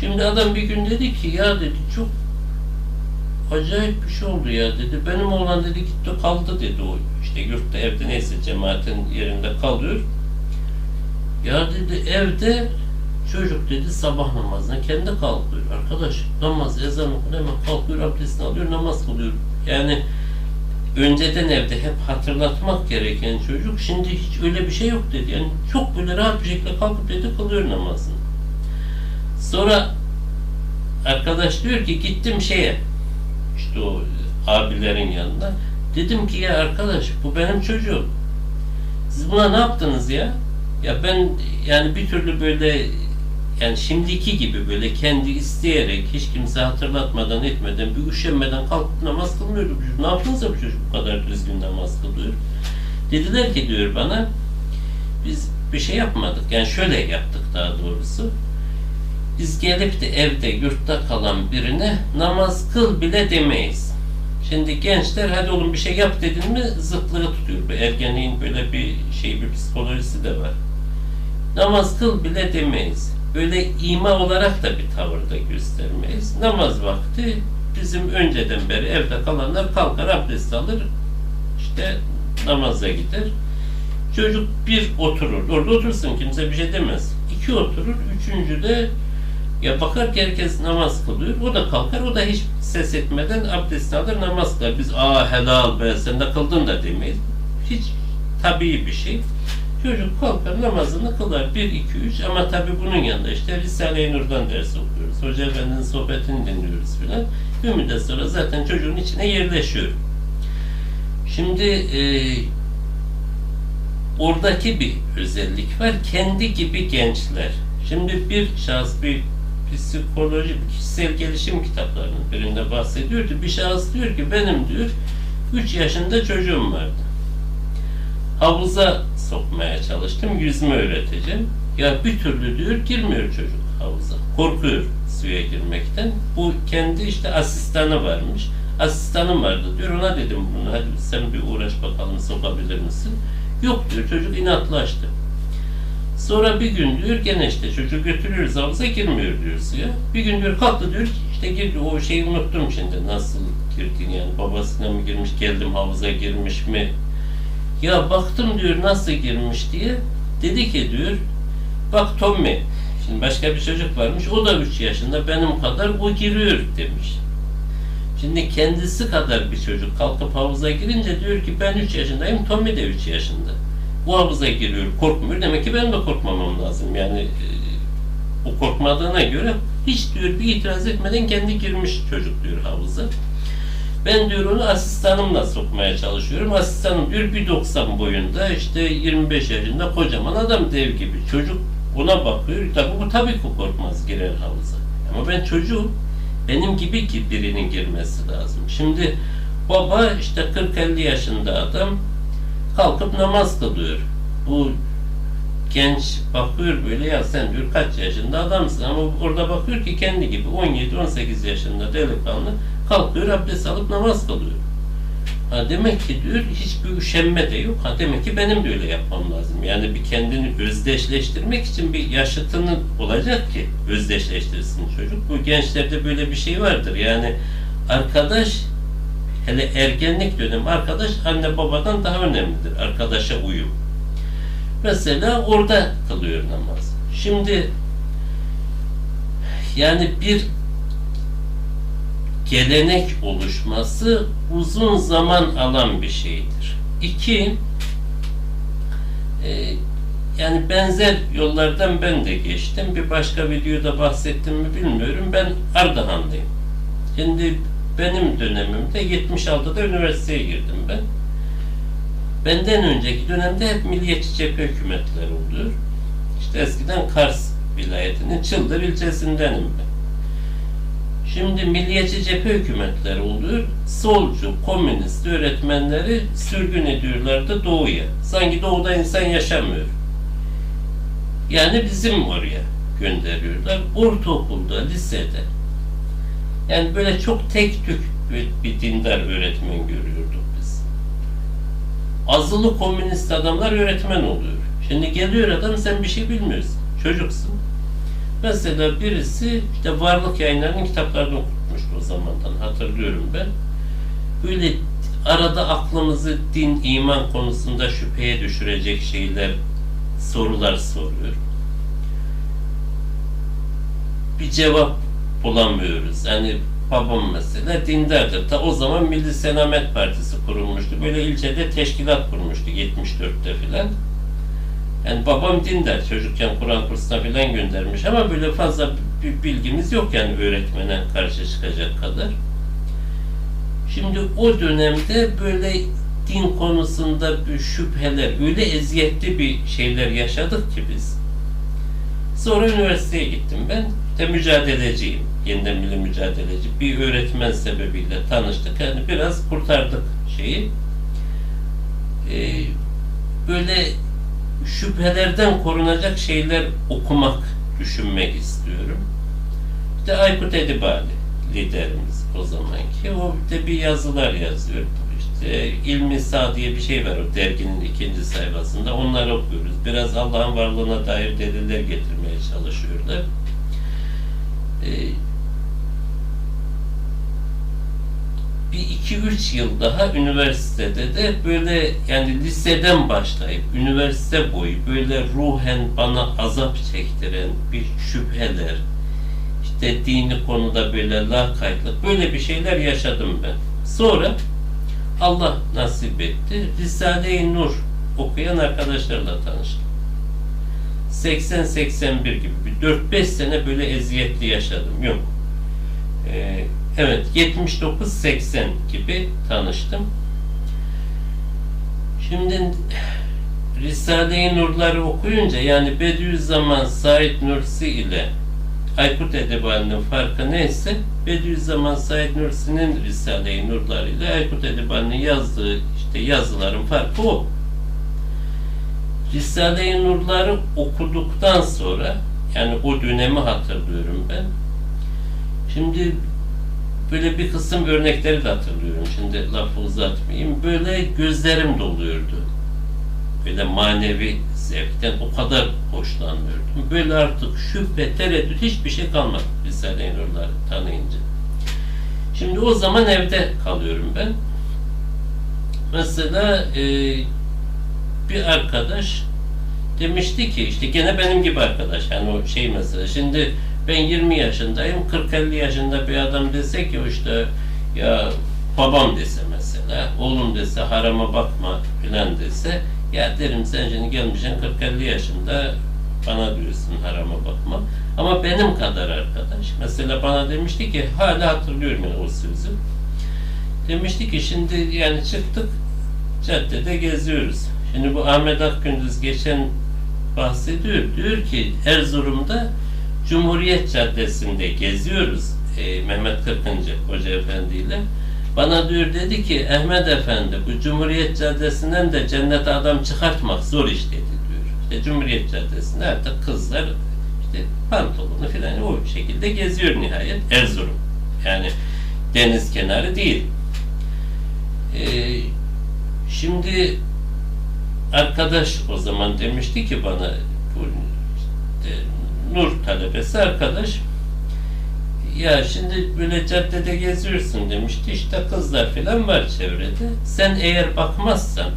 Şimdi adam bir gün dedi ki ya dedi çok acayip bir şey oldu ya dedi. Benim oğlan dedi gitti kaldı dedi o işte yurtta evde neyse cemaatin yerinde kalıyor. Ya dedi evde çocuk dedi sabah namazına kendi kalkıyor. Arkadaş namaz ezan okunuyor hemen kalkıyor abdestini alıyor namaz kılıyor. Yani önceden evde hep hatırlatmak gereken çocuk şimdi hiç öyle bir şey yok dedi. Yani çok böyle rahat bir şekilde kalkıp dedi kılıyor namazını. Sonra arkadaş diyor ki gittim şeye işte o abilerin yanına. Dedim ki ya arkadaş bu benim çocuğum. Siz buna ne yaptınız ya? Ya ben yani bir türlü böyle yani şimdiki gibi böyle kendi isteyerek hiç kimse hatırlatmadan etmeden bir üşenmeden kalkıp namaz kılmıyordu. Ne yaptınız da bu çocuk bu kadar düzgün namaz kılıyor? Dediler ki diyor bana biz bir şey yapmadık. Yani şöyle yaptık daha doğrusu. Biz gelip de evde yurtta kalan birine namaz kıl bile demeyiz. Şimdi gençler hadi oğlum bir şey yap dedin mi zıtlığı tutuyor. Bu ergenliğin böyle bir şey bir psikolojisi de var. Namaz kıl bile demeyiz. Böyle ima olarak da bir tavır da göstermeyiz. Namaz vakti bizim önceden beri evde kalanlar kalkar abdest alır işte namaza gider. Çocuk bir oturur. Orada otursun kimse bir şey demez. İki oturur. Üçüncü de ya bakar ki herkes namaz kılıyor. O da kalkar. O da hiç ses etmeden abdest alır namaz kılar. Biz aa helal be sen de kıldın da demeyiz. Hiç tabii bir şey. Çocuk kalkar namazını kılar. Bir, iki, üç ama tabii bunun yanında işte Risale-i Nur'dan ders okuyoruz. Hoca Efendi'nin sohbetini dinliyoruz filan. Bir müddet sonra zaten çocuğun içine yerleşiyor. Şimdi e, oradaki bir özellik var. Kendi gibi gençler. Şimdi bir şahıs bir psikoloji, kişisel gelişim kitaplarının birinde bahsediyor ki bir şahıs diyor ki benim diyor 3 yaşında çocuğum vardı. Havuza sokmaya çalıştım, yüzme öğreteceğim. Ya bir türlü diyor girmiyor çocuk havuza. Korkuyor suya girmekten. Bu kendi işte asistanı varmış. Asistanım vardı diyor. Ona dedim bunu hadi sen bir uğraş bakalım sokabilir misin? Yok diyor çocuk inatlaştı. Sonra bir gün diyor gene işte çocuğu götürüyoruz havuza girmiyor diyor suya. Bir gün diyor kalktı diyor işte girdi o şeyi unuttum şimdi nasıl girdiğini yani babasına mı girmiş geldim havuza girmiş mi? Ya baktım diyor nasıl girmiş diye. Dedi ki diyor bak Tommy şimdi başka bir çocuk varmış o da 3 yaşında benim kadar o giriyor demiş. Şimdi kendisi kadar bir çocuk kalkıp havuza girince diyor ki ben 3 yaşındayım Tommy de 3 yaşında bu havuza giriyor, korkmuyor. Demek ki ben de korkmamam lazım. Yani e, o korkmadığına göre hiç diyor bir itiraz etmeden kendi girmiş çocuk diyor havuza. Ben diyor onu asistanımla sokmaya çalışıyorum. Asistanım diyor 1.90 boyunda işte 25 yaşında kocaman adam dev gibi. Çocuk ona bakıyor. Tabii bu tabii ki korkmaz girer havuza. Ama ben çocuğum. Benim gibi ki birinin girmesi lazım. Şimdi baba işte 40-50 yaşında adam kalkıp namaz kılıyor. Bu genç bakıyor böyle ya sen diyor kaç yaşında adamsın ama orada bakıyor ki kendi gibi 17-18 yaşında delikanlı kalkıyor abdest alıp namaz kılıyor. Ha demek ki diyor hiçbir üşenme de yok. Ha demek ki benim de öyle yapmam lazım. Yani bir kendini özdeşleştirmek için bir yaşıtının olacak ki özdeşleştirsin çocuk. Bu gençlerde böyle bir şey vardır. Yani arkadaş hele ergenlik dönemi arkadaş anne babadan daha önemlidir. Arkadaşa uyum. Mesela orada kılıyor namaz. Şimdi yani bir gelenek oluşması uzun zaman alan bir şeydir. İki, e, yani benzer yollardan ben de geçtim. Bir başka videoda bahsettim mi bilmiyorum. Ben Ardahan'dayım. Şimdi benim dönemimde 76'da üniversiteye girdim ben. Benden önceki dönemde hep milliyetçi cephe hükümetler oluyor. İşte eskiden Kars vilayetinin Çıldır ilçesindenim ben. Şimdi milliyetçi cephe hükümetleri oluyor. Solcu, komünist öğretmenleri sürgün ediyorlardı doğuya. Sanki doğuda insan yaşamıyor. Yani bizim oraya gönderiyorlar. Ortaokulda, lisede. Yani böyle çok tek tük bir, bir dindar öğretmen görüyorduk biz. Azılı komünist adamlar öğretmen oluyor. Şimdi geliyor adam sen bir şey bilmiyorsun. Çocuksun. Mesela birisi işte varlık yayınlarının kitaplarını okutmuştu o zamandan hatırlıyorum ben. Böyle arada aklımızı din, iman konusunda şüpheye düşürecek şeyler, sorular soruyor. Bir cevap bulamıyoruz. Yani babam mesela dindardır. Ta o zaman Milli Selamet Partisi kurulmuştu. Böyle ilçede teşkilat kurmuştu 74'te filan. Yani babam dindar. Çocukken Kur'an kursuna filan göndermiş ama böyle fazla bir bilgimiz yok yani öğretmene karşı çıkacak kadar. Şimdi o dönemde böyle din konusunda şüpheler, öyle eziyetli bir şeyler yaşadık ki biz. Sonra üniversiteye gittim ben. De mücadeleciyim. Yeniden milli mücadeleci. Bir öğretmen sebebiyle tanıştık. Yani biraz kurtardık şeyi. Ee, böyle şüphelerden korunacak şeyler okumak, düşünmek istiyorum. İşte Aykut Edibali liderimiz o zamanki. O de bir yazılar yazıyor. İşte İlmi Sağ diye bir şey var o derginin ikinci sayfasında. Onları okuyoruz. Biraz Allah'ın varlığına dair deliller getirmeye çalışıyorlar. Ee, bir iki üç yıl daha üniversitede de böyle yani liseden başlayıp üniversite boyu böyle ruhen bana azap çektiren bir şüpheler işte dini konuda böyle lakaytlık böyle bir şeyler yaşadım ben. Sonra Allah nasip etti. Risale-i Nur okuyan arkadaşlarla tanıştım. 80-81 gibi bir 4-5 sene böyle eziyetli yaşadım. Yok. Ee, evet 79-80 gibi tanıştım. Şimdi Risale-i Nur'ları okuyunca yani Bediüzzaman Said Nursi ile Aykut Edebali'nin farkı neyse Bediüzzaman Said Nursi'nin Risale-i Nur'ları ile Aykut Edebali'nin yazdığı işte yazıların farkı o. Risale-i Nur'ları okuduktan sonra yani o dönemi hatırlıyorum ben. Şimdi böyle bir kısım örnekleri de hatırlıyorum. Şimdi lafı uzatmayayım. Böyle gözlerim doluyordu. Böyle manevi zevkten o kadar hoşlanmıyordum. Böyle artık şüphe, tereddüt hiçbir şey kalmadı Risale-i Nur'ları tanıyınca. Şimdi o zaman evde kalıyorum ben. Mesela e, bir arkadaş demişti ki işte gene benim gibi arkadaş yani o şey mesela şimdi ben 20 yaşındayım 40-50 yaşında bir adam dese ki işte ya babam dese mesela oğlum dese harama bakma filan dese ya derim sen şimdi gelmişsin 40-50 yaşında bana diyorsun harama bakma ama benim kadar arkadaş mesela bana demişti ki hala hatırlıyorum yani o sözü demişti ki şimdi yani çıktık caddede geziyoruz Şimdi bu Ahmet Akgündüz geçen bahsediyor. Diyor ki Erzurum'da Cumhuriyet Caddesi'nde geziyoruz. E, Mehmet Kırkıncı Hoca Efendi ile. Bana diyor dedi ki Ahmet Efendi bu Cumhuriyet Caddesi'nden de cennete adam çıkartmak zor iş dedi diyor. İşte Cumhuriyet Caddesi'nde artık kızlar işte pantolonu filan o şekilde geziyor nihayet Erzurum. Yani deniz kenarı değil. E, şimdi arkadaş o zaman demişti ki bana bu işte, Nur talebesi arkadaş ya şimdi böyle caddede geziyorsun demişti işte kızlar falan var çevrede sen eğer bakmazsan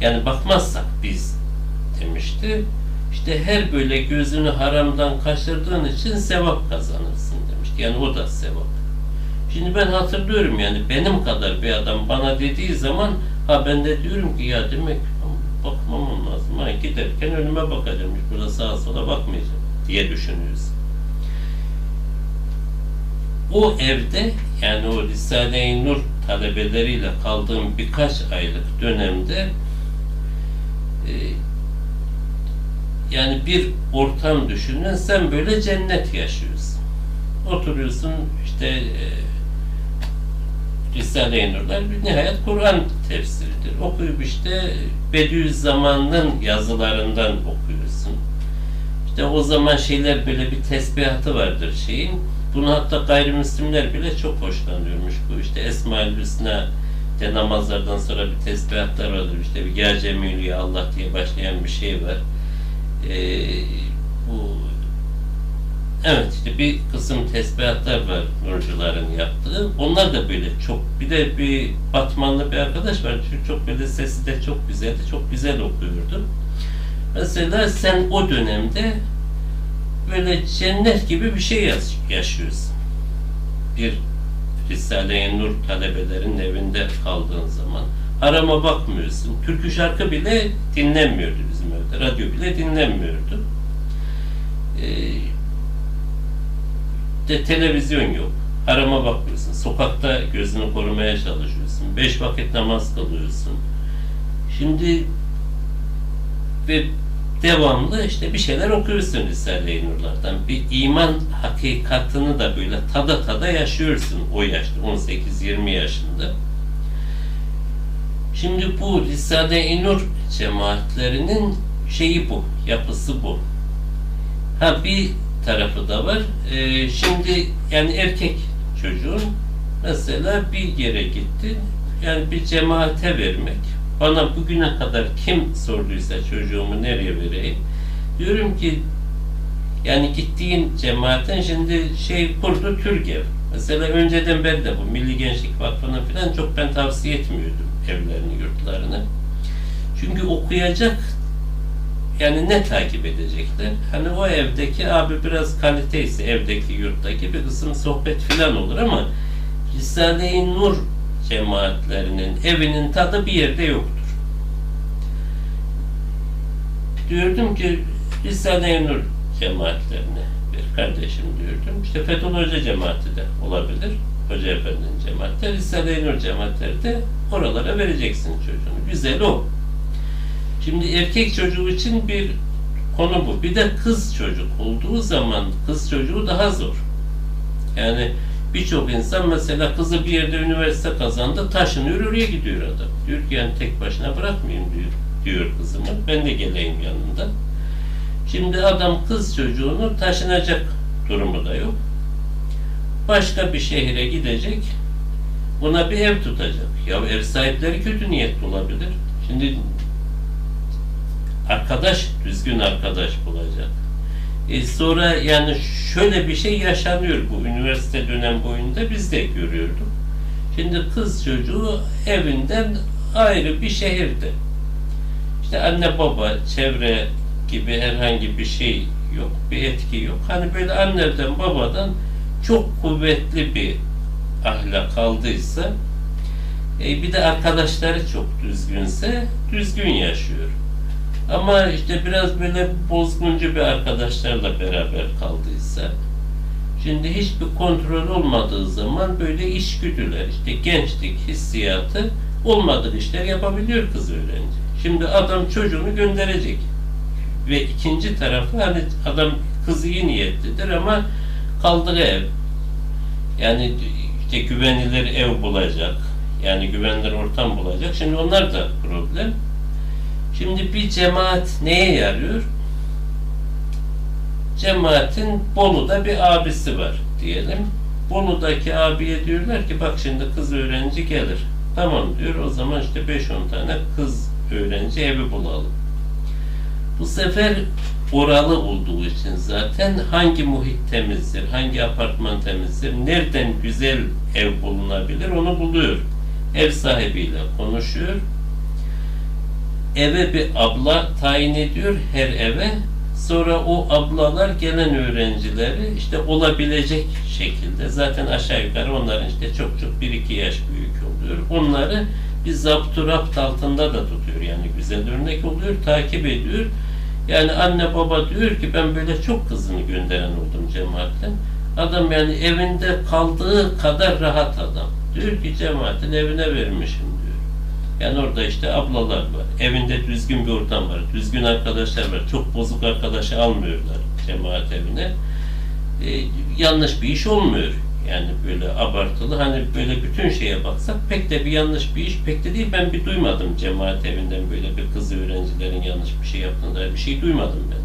yani bakmazsak biz demişti işte her böyle gözünü haramdan kaçırdığın için sevap kazanırsın demişti yani o da sevap şimdi ben hatırlıyorum yani benim kadar bir adam bana dediği zaman ha ben de diyorum ki ya demek bakmamam lazım. Ha, giderken önüme bakacağım. Burada sağa sola bakmayacağım diye düşünüyoruz. O evde yani o Risale-i Nur talebeleriyle kaldığım birkaç aylık dönemde e, yani bir ortam düşünün sen böyle cennet yaşıyorsun. Oturuyorsun işte e, Risale-i Nur'lar nihayet Kur'an tefsiridir. Okuyup işte Bediüzzaman'ın yazılarından okuyorsun. İşte o zaman şeyler böyle bir tesbihatı vardır şeyin. Bunu hatta gayrimüslimler bile çok hoşlanıyormuş bu. işte Esma-ül Hüsna de namazlardan sonra bir tesbihatlar vardır. İşte bir Ya Allah diye başlayan bir şey var. Ee, bu Evet işte bir kısım tesbihatlar var nurcuların yaptığı. Onlar da böyle çok bir de bir Batmanlı bir arkadaş var. Çok, çok böyle sesi de çok güzeldi. Çok güzel okuyordu. Mesela sen o dönemde böyle cennet gibi bir şey yaş- yaşıyorsun. Bir Risale-i Nur talebelerin evinde kaldığın zaman. Harama bakmıyorsun. Türkü şarkı bile dinlenmiyordu bizim evde. Radyo bile dinlenmiyordu. Ee, de televizyon yok. Harama bakmıyorsun. Sokakta gözünü korumaya çalışıyorsun. Beş vakit namaz kılıyorsun. Şimdi ve devamlı işte bir şeyler okuyorsun Risale-i Nur'lardan. Bir iman hakikatını da böyle tada tada yaşıyorsun o yaşta 18-20 yaşında. Şimdi bu Risale-i Nur cemaatlerinin şeyi bu, yapısı bu. Ha bir tarafı da var. Ee, şimdi yani erkek çocuğun mesela bir yere gitti. Yani bir cemaate vermek. Bana bugüne kadar kim sorduysa çocuğumu nereye vereyim? Diyorum ki yani gittiğin cemaatin şimdi şey kurdu Türgev. Mesela önceden ben de bu Milli Gençlik Vakfı'na falan çok ben tavsiye etmiyordum evlerini, yurtlarını. Çünkü okuyacak yani ne takip edecekler? Hani o evdeki abi biraz kaliteyse evdeki yurttaki bir kısım sohbet filan olur ama Risale-i Nur cemaatlerinin evinin tadı bir yerde yoktur. Diyordum ki Risale-i Nur cemaatlerine bir kardeşim diyordum. İşte Fethullah Hoca cemaati de olabilir. Hoca Efendi'nin cemaati. Risale-i Nur cemaatleri de oralara vereceksin çocuğunu. Güzel o. Şimdi erkek çocuğu için bir konu bu. Bir de kız çocuk olduğu zaman kız çocuğu daha zor. Yani birçok insan mesela kızı bir yerde üniversite kazandı, taşınıyor oraya gidiyor adam. Diyor ki yani tek başına bırakmayayım diyor, diyor kızımı. Ben de geleyim yanında. Şimdi adam kız çocuğunu taşınacak durumu da yok. Başka bir şehre gidecek. Buna bir ev tutacak. Ya ev sahipleri kötü niyetli olabilir. Şimdi arkadaş, düzgün arkadaş bulacak. E sonra yani şöyle bir şey yaşanıyor bu üniversite dönem boyunda biz de görüyorduk. Şimdi kız çocuğu evinden ayrı bir şehirde. İşte anne baba, çevre gibi herhangi bir şey yok, bir etki yok. Hani böyle anneden babadan çok kuvvetli bir ahlak aldıysa e, bir de arkadaşları çok düzgünse düzgün yaşıyor. Ama işte biraz böyle bozguncu bir arkadaşlarla beraber kaldıysa şimdi hiçbir kontrol olmadığı zaman böyle işgüdüler işte gençlik hissiyatı olmadığı işler yapabiliyor kız öğrenci. Şimdi adam çocuğunu gönderecek ve ikinci tarafı hani adam kızı iyi niyetlidir ama kaldığı ev yani işte güvenilir ev bulacak yani güvenilir ortam bulacak. Şimdi onlar da problem. Şimdi bir cemaat neye yarıyor? Cemaatin Bolu'da bir abisi var diyelim. Bolu'daki abiye diyorlar ki bak şimdi kız öğrenci gelir. Tamam diyor o zaman işte 5-10 tane kız öğrenci evi bulalım. Bu sefer oralı olduğu için zaten hangi muhit temizdir, hangi apartman temizdir, nereden güzel ev bulunabilir onu buluyor. Ev sahibiyle konuşuyor eve bir abla tayin ediyor her eve. Sonra o ablalar gelen öğrencileri işte olabilecek şekilde zaten aşağı yukarı onların işte çok çok bir iki yaş büyük oluyor. Onları bir zapturapt altında da tutuyor yani güzel örnek oluyor, takip ediyor. Yani anne baba diyor ki ben böyle çok kızını gönderen oldum cemaatten. Adam yani evinde kaldığı kadar rahat adam. Diyor ki cemaatin evine vermişim Yani orada işte ablalar var. Evinde düzgün bir ortam var. Düzgün arkadaşlar var. Çok bozuk arkadaşı almıyorlar cemaat evine. Ee, yanlış bir iş olmuyor. Yani böyle abartılı. Hani böyle bütün şeye baksak pek de bir yanlış bir iş pek de değil. Ben bir duymadım cemaat evinden böyle bir kız öğrencilerin yanlış bir şey yaptığına dair bir şey duymadım ben.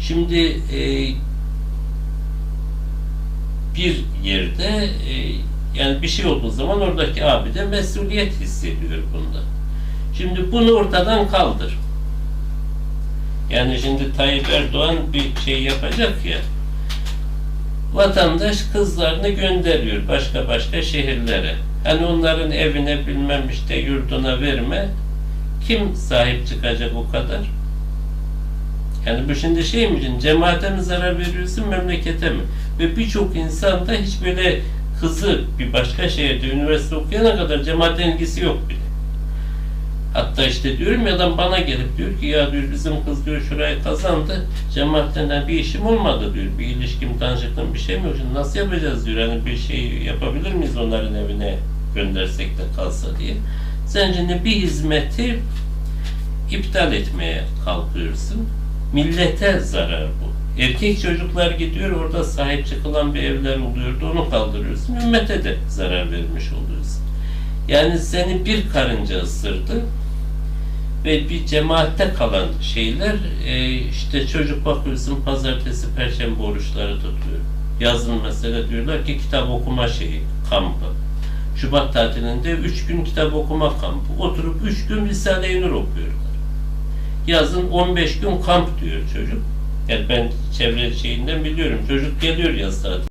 Şimdi e, bir yerde e, yani bir şey olduğu zaman oradaki abi de mesuliyet hissediyor bunda. Şimdi bunu ortadan kaldır. Yani şimdi Tayyip Erdoğan bir şey yapacak ya. vatandaş kızlarını gönderiyor başka başka şehirlere. Hani onların evine bilmem işte yurduna verme. Kim sahip çıkacak o kadar? Yani bu şimdi şey mi cemaate mi zarar veriyorsun memlekete mi? Ve birçok insan da hiç böyle kızı bir başka şehirde üniversite okuyana kadar cemaatle ilgisi yok bile. Hatta işte diyorum ya adam bana gelip diyor ki ya diyor bizim kız diyor şurayı kazandı. Cemaatten bir işim olmadı diyor. Bir ilişkim, tanışıklığım bir şey mi yok? Şimdi nasıl yapacağız diyor. Hani bir şey yapabilir miyiz onların evine göndersek de kalsa diye. Sen şimdi bir hizmeti iptal etmeye kalkıyorsun. Millete zarar bu. Erkek çocuklar gidiyor orada sahip çıkılan bir evler oluyordu onu kaldırıyorsun. Ümmete de zarar vermiş oluyorsun. Yani seni bir karınca ısırdı ve bir cemaatte kalan şeyler e, işte çocuk bakıyorsun pazartesi perşembe oruçları tutuyor. Yazın mesela diyorlar ki kitap okuma şeyi kampı. Şubat tatilinde 3 gün kitap okuma kampı. Oturup 3 gün Risale-i Nur okuyorlar. Yazın 15 gün kamp diyor çocuk. Yani ben çevre şeyinden biliyorum. Çocuk geliyor yaz tatil.